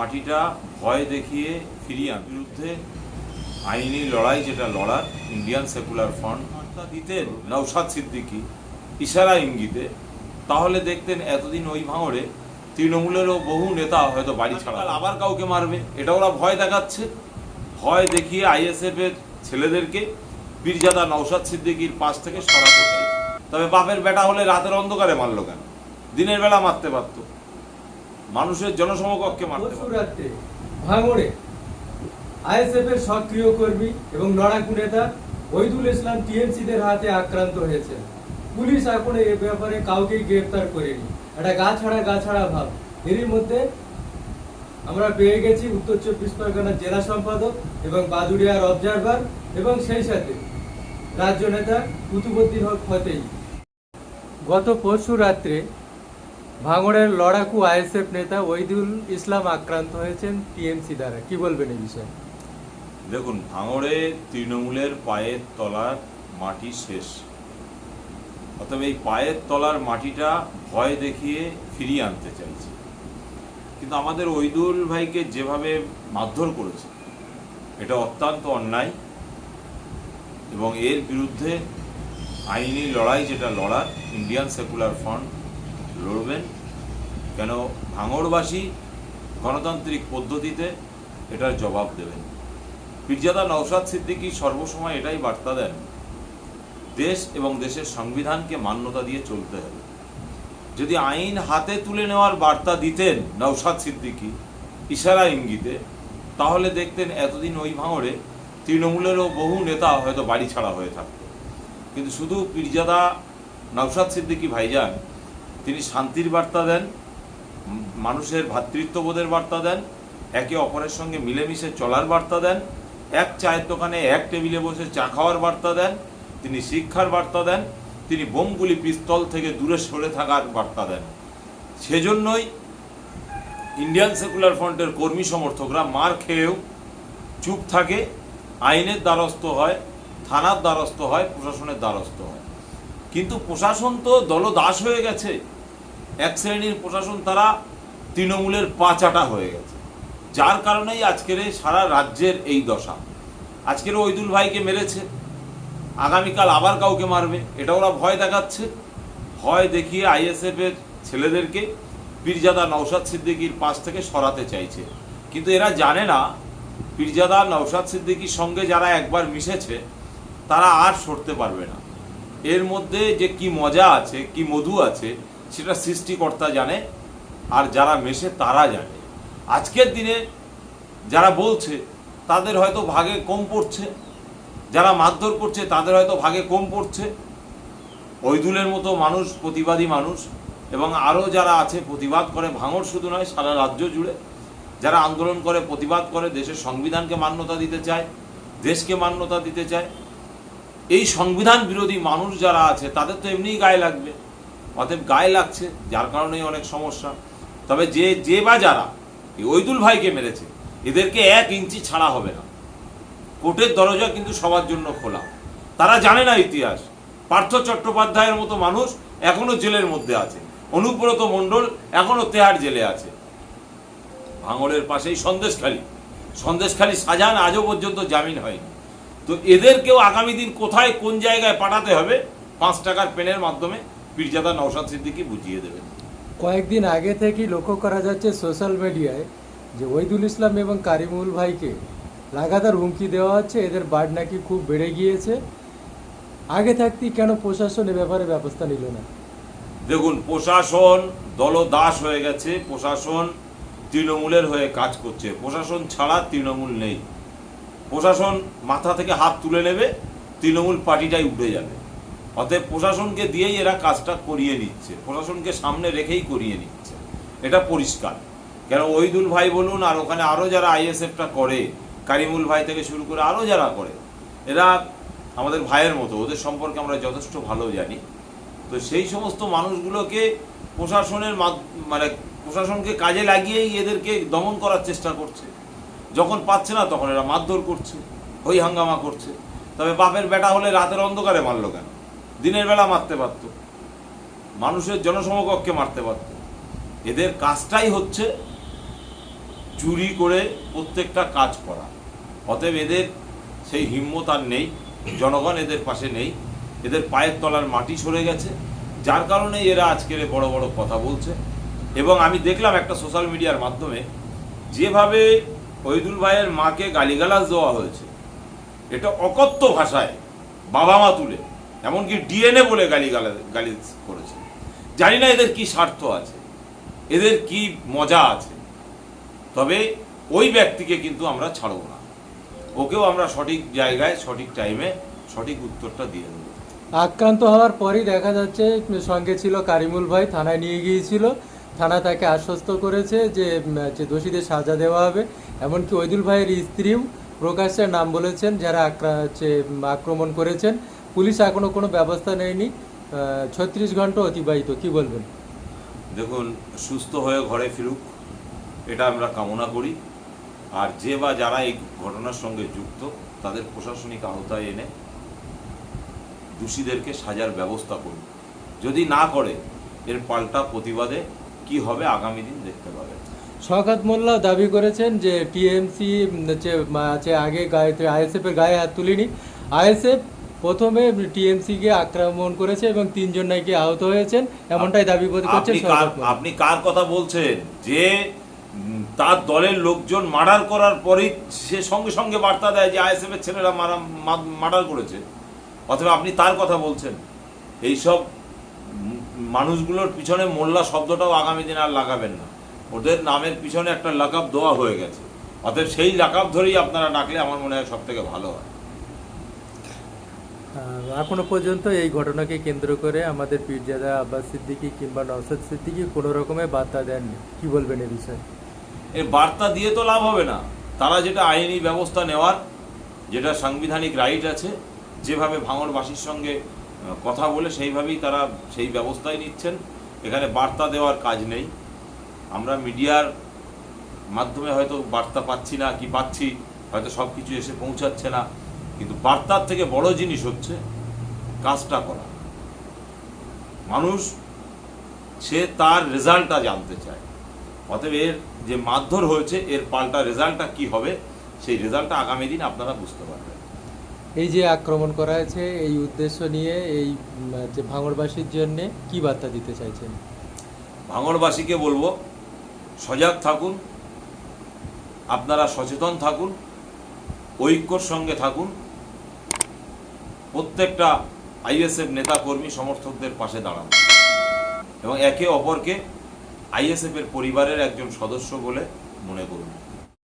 মাটিটা ভয় দেখিয়ে ফিরিয়ে বিরুদ্ধে আইনি লড়াই যেটা লড়ার ইন্ডিয়ান সেকুলার ফ্রন্ট বার্তা দিতেন নৌসাদ সিদ্দিকি। ইশারা ইঙ্গিতে তাহলে দেখতেন এতদিন ওই ভাঙড়ে তৃণমূলেরও বহু নেতা হয়তো বাড়ি ছাড়া। আবার কাউকে মারবে? এটা ওরা ভয় দেখাচ্ছে। ভয় দেখিয়ে আইএসএফ এর ছেলেদেরকে বীরজাদা নৌসাদ সিদ্দিকির পাশ থেকে সরাতে চাই তবে বাপের বেটা হলে রাতের অন্ধকারে মারলো কেন? দিনের বেলা মারতে পারতো। মানুষের জনসমকক্ষে মারতে রাত্রে ভাঙড়ে আইএসএফ এর সক্রিয় কর্মী এবং লড়াকু নেতা ওহিদুল ইসলাম টিএমসিদের হাতে আক্রান্ত হয়েছে পুলিশ এখন এ ব্যাপারে কাউকেই গ্রেফতার করেনি। একটা গা ছাড়া গা ছাড়া ভাব। এরই মধ্যে আমরা পেয়ে গেছি উত্তর চব্বিশ পরগনার জেলা সম্পাদক এবং বাদুড়িয়ার অবজারভার এবং সেই সাথে রাজ্য নেতা কুতুবুদ্দিন হক ফতেই গত পরশু রাত্রে ভাঙড়ের লড়াকু আইএসএফ নেতা ওইদুল ইসলাম আক্রান্ত হয়েছেন টিএমসি দ্বারা। কি বলবেন এই বিষয়ে? দেখুন, ভাঙড়ে তৃণমূলের পায়ের তলার মাটি শেষ। অতএব এই পায়ের তলার মাটিটা ভয় দেখিয়ে ফিরিয়ে আনতে চাইছে। কিন্তু আমাদের ওইদুল ভাইকে যেভাবে মারধর করেছে, এটা অত্যন্ত অন্যায় এবং এর বিরুদ্ধে আইনি লড়াই, যেটা লড়ার, ইন্ডিয়ান সেকুলার ফ্রন্ট লড়বেন। কেন ভাঙড়বাসী গণতান্ত্রিক পদ্ধতিতে এটার জবাব দেবেন। পীরজাদা নওশাদ সিদ্দিকী সর্বসময় এটাই বার্তা দেন, দেশ এবং দেশের সংবিধানকে মান্যতা দিয়ে চলতে হবে। যদি আইন হাতে তুলে নেওয়ার বার্তা দিতেন নওশাদ সিদ্দিকী ইশারা ইঙ্গিতে, তাহলে দেখতেন এতদিন ওই ভাঙড়ে তৃণমূলেরও বহু নেতা হয়তো বাড়ি ছাড়া হয়ে থাকতো। কিন্তু শুধু পীরজাদা নওশাদ সিদ্দিকী ভাইজান তিনি শান্তির বার্তা দেন, মানুষের ভ্রাতৃত্ববোধের বার্তা দেন, একে অপরের সঙ্গে মিলেমিশে চলার বার্তা দেন, এক চায়ের দোকানে এক টেবিলে বসে চা খাওয়ার বার্তা দেন, তিনি শিক্ষার বার্তা দেন, তিনি বোমগুলি পিস্তল থেকে দূরে সরে থাকার বার্তা দেন। সেজন্যই ইন্ডিয়ান সেকুলার ফ্রন্টের কর্মী সমর্থকরা মার খেয়েও চুপ থাকে, আইনের দ্বারস্থ হয়, থানার দ্বারস্থ হয়, প্রশাসনের দ্বারস্থ হয়। কিন্তু প্রশাসন তো দলদাস হয়ে গেছে। এক শ্রেণির প্রশাসন তারা তৃণমূলের পাচাটা হয়ে গেছে। যার কারণেই আজকের এই সারা রাজ্যের এই দশা। আজকের ওইদুল ভাইকে মেরেছে। আগামীকাল আবার কাউকে মারবে, এটা ওরা ভয় দেখাচ্ছে। ভয় দেখিয়ে আইএসএফ এর ছেলেদেরকে পীরজাদা নৌসাদ সিদ্দিকির পাশ থেকে সরাতে চাইছে। কিন্তু এরা জানে না, পীরজাদা নৌসাদ সিদ্দিকির সঙ্গে যারা একবার মিশেছে, তারা আর সরতে পারবে না। এর মধ্যে যে কি মজা আছে, কি মধু আছে সেটা সৃষ্টিকর্তা জানে, আর যারা মেশে তারা জানে। আজকের দিনে যারা বলছে, তাদের হয়তো ভাগে কম পড়ছে। যারা মারধর করছে, তাদের হয়তো ভাগে কম পড়ছে। ঐদুলের মতো মানুষ, প্রতিবাদী মানুষ, এবং আরও যারা আছে, প্রতিবাদ করে ভাঙড় শুধু নয়, সারা রাজ্য জুড়ে। যারা আন্দোলন করে, প্রতিবাদ করে, দেশের সংবিধানকে মান্যতা দিতে চায়, দেশকে মান্যতা দিতে চায়। এই সংবিধান বিরোধী মানুষ যারা আছে, তাদের তো এমনিই গায়ে লাগবে। অতএব গায়ে লাগছে, যার কারণেই অনেক সমস্যা। তবে যে যে বা যারা, এই ঐদুল ভাইকে মেরেছে, এদেরকে এক ইঞ্চি ছাড়া হবে না। কোর্টের দরজা কিন্তু সবার জন্য খোলা। তারা জানে না ইতিহাস। পার্থ চট্টোপাধ্যায়ের মতো মানুষ এখনও জেলের মধ্যে আছে। অনুব্রত মণ্ডল এখনও তেহার জেলে আছে। ভাঙড়ের পাশেই সন্দেশখালী। সন্দেশখালী সাজান আজও পর্যন্ত জামিন হয়নি। তো এদেরকেও আগামী দিন কোথায়, কোন জায়গায় পাঠাতে হবে, পাঁচ টাকার পেনের মাধ্যমে পীরজাদা নৌসাদ সিদ্দিকি বুঝিয়ে দেবেন। কয়েকদিন আগে থেকেই লক্ষ্য করা যাচ্ছে সোশ্যাল মিডিয়ায় যে ওইদুল ইসলাম এবং কারিমুল ভাইকে লাগাতার হুমকি দেওয়া হচ্ছে এদের বার্ড নাকি খুব বেড়ে গিয়েছে। আগে থাকতেই কেন প্রশাসন এ ব্যাপারে ব্যবস্থা নিল না? দেখুন প্রশাসন দলদাস হয়ে গেছে প্রশাসন তৃণমূলের হয়ে কাজ করছে। প্রশাসন ছাড়া তৃণমূল নেই। প্রশাসন মাথা থেকে হাত তুলে নেবে তৃণমূল পার্টিটাই উঠে যাবে। অতএব প্রশাসনকে দিয়েই এরা কাজটা করিয়ে নিচ্ছে। প্রশাসনকে সামনে রেখেই করিয়ে নিচ্ছে। এটা পরিষ্কার। কেন ওইদুল ভাই বলুন, আর ওখানে আরও যারা আইএসএফটা করে, কারিমুল ভাই থেকে শুরু করে আরও যারা করে, এরা আমাদের ভাইয়ের মতো, ওদের সম্পর্কে আমরা যথেষ্ট ভালো জানি। তো সেই সমস্ত মানুষগুলোকে প্রশাসনের মানে প্রশাসনকে কাজে লাগিয়েই এদেরকে দমন করার চেষ্টা করছে। যখন পাচ্ছে না, তখন এরা মারধর করছে, হই হাঙ্গামা করছে। তবে বাপের বেটা হলে রাতের অন্ধকারে মারলো কেন? দিনের বেলা মারতে পারতো। মানুষের জনসমকক্ষে মারতে পারতো। এদের কাজটাই হচ্ছে চুরি করে প্রত্যেকটা কাজ করা। অতএব এদের সেই হিম্মত আর নেই, জনগণ এদের পাশে নেই। এদের পায়ের তলার মাটি সরে গেছে, যার কারণে এরা আজকের বড় বড় কথা বলছে। এবং আমি দেখলাম একটা সোশ্যাল মিডিয়ার মাধ্যমে, যেভাবে ওইদুল ভাইয়ের মাকে গালিগালাজ দেওয়া হয়েছে, এটা অকথ্য ভাষায় বাবা মা তুলে। এমনকি ডিএনএ বলে গালি গালি করেছে। জানি না এদের কি স্বার্থ আছে, এদের কি মজা আছে, তবে ওই ব্যক্তিকে কিন্তু আমরা ছাড়ব না। ওকেও আমরা সঠিক জায়গায়, সঠিক টাইমে সঠিক উত্তরটা দিয়ে দেবো। আক্রান্ত হওয়ার পরই দেখা যাচ্ছে, সঙ্গে ছিল কারিমুল ভাই, থানায় নিয়ে গিয়েছিল। থানা তাকে আশ্বস্ত করেছে যে যে দোষীদের সাজা দেওয়া হবে। এমনকি ওইদুল ভাইয়ের স্ত্রীও প্রকাশ্যে নাম বলেছেন, যারা আক্রমণ করেছেন। পুলিশ এখনও কোনো ব্যবস্থা নেয়নি। ছত্রিশ ঘণ্টা অতিবাহিত কি বলবেন? দেখুন সুস্থ হয়ে ঘরে ফিরুক এটা আমরা কামনা করি। আর যে বা যারা এই ঘটনার সঙ্গে যুক্ত তাদের প্রশাসনিক আওতায় এনে দোষীদেরকে সাজার ব্যবস্থা করুন। যদি না করে এর পাল্টা প্রতিবাদে কি হবে আগামী দিন দেখতে পাবে শওকত মোল্লা দাবি করেছেন যে টিএমসি হচ্ছে আগে গায়ে আইএসএফ এর গায়ে হাত তুলিনি। আইএসএফ প্রথমে টিএমসি কে আক্রমণ করেছে এবং তিনজন নাকি আহত হয়েছেন এমনটাই দাবি করছেন আপনি কার আপনি কার কথা বলছেন? যে তার দলের লোকজন মার্ডার করার পরেই সে সঙ্গে সঙ্গে বার্তা দেয় যে আইএসএফ এর ছেলেরা মারা মার্ডার করেছে। অথবা আপনি তার কথা বলছেন। এইসব মানুষগুলোর পিছনে মোল্লা শব্দটাও আগামী দিনে আর লাগাবেন না। ওদের নামের পিছনে একটা লাকাব দেওয়া হয়ে গেছে। অতএব সেই লাকাব ধরেই আপনারা ডাকলে আমার মনে হয় সব থেকে ভালো হয়। এখনও পর্যন্ত এই ঘটনাকে কেন্দ্র করে আমাদের পীরজাদা আব্বাস সিদ্দিকী কিংবা নওসাদ সিদ্দিকী কোনো রকমের বার্তা দেননি। কি বলবেন এ বিষয়ে? এর বার্তা দিয়ে তো লাভ হবে না। তারা যেটা আইনি ব্যবস্থা নেওয়ার, যেটা সাংবিধানিক রাইট আছে, যেভাবে ভাঙড়বাসীর সঙ্গে কথা বলে সেইভাবেই তারা সেই ব্যবস্থাই নিচ্ছেন। এখানে বার্তা দেওয়ার কাজ নেই। আমরা মিডিয়ার মাধ্যমে হয়তো বার্তা পাচ্ছি না কি পাচ্ছি, হয়তো সব কিছু এসে পৌঁছাচ্ছে না। কিন্তু বার্তার থেকে বড় জিনিস হচ্ছে কাজটা করা। মানুষ সে তার রেজাল্টটা জানতে চায়। অতএব এর যে মারধর হয়েছে এর পাল্টা রেজাল্টটা কি হবে সেই রেজাল্টটা আগামী দিন আপনারা বুঝতে পারবেন। এই যে আক্রমণ করা হয়েছে এই উদ্দেশ্য নিয়ে এই যে ভাঙড়বাসীর জন্য কি বার্তা দিতে চাইছেন? ভাঙড়বাসীকে বলব সজাগ থাকুন আপনারা সচেতন থাকুন ঐক্যর সঙ্গে থাকুন প্রত্যেকটা আইএসএফ নেতাকর্মী সমর্থকদের পাশে দাঁড়ানো। এবং একে অপরকে আইএসএফ এর পরিবারের একজন সদস্য বলে মনে করুন।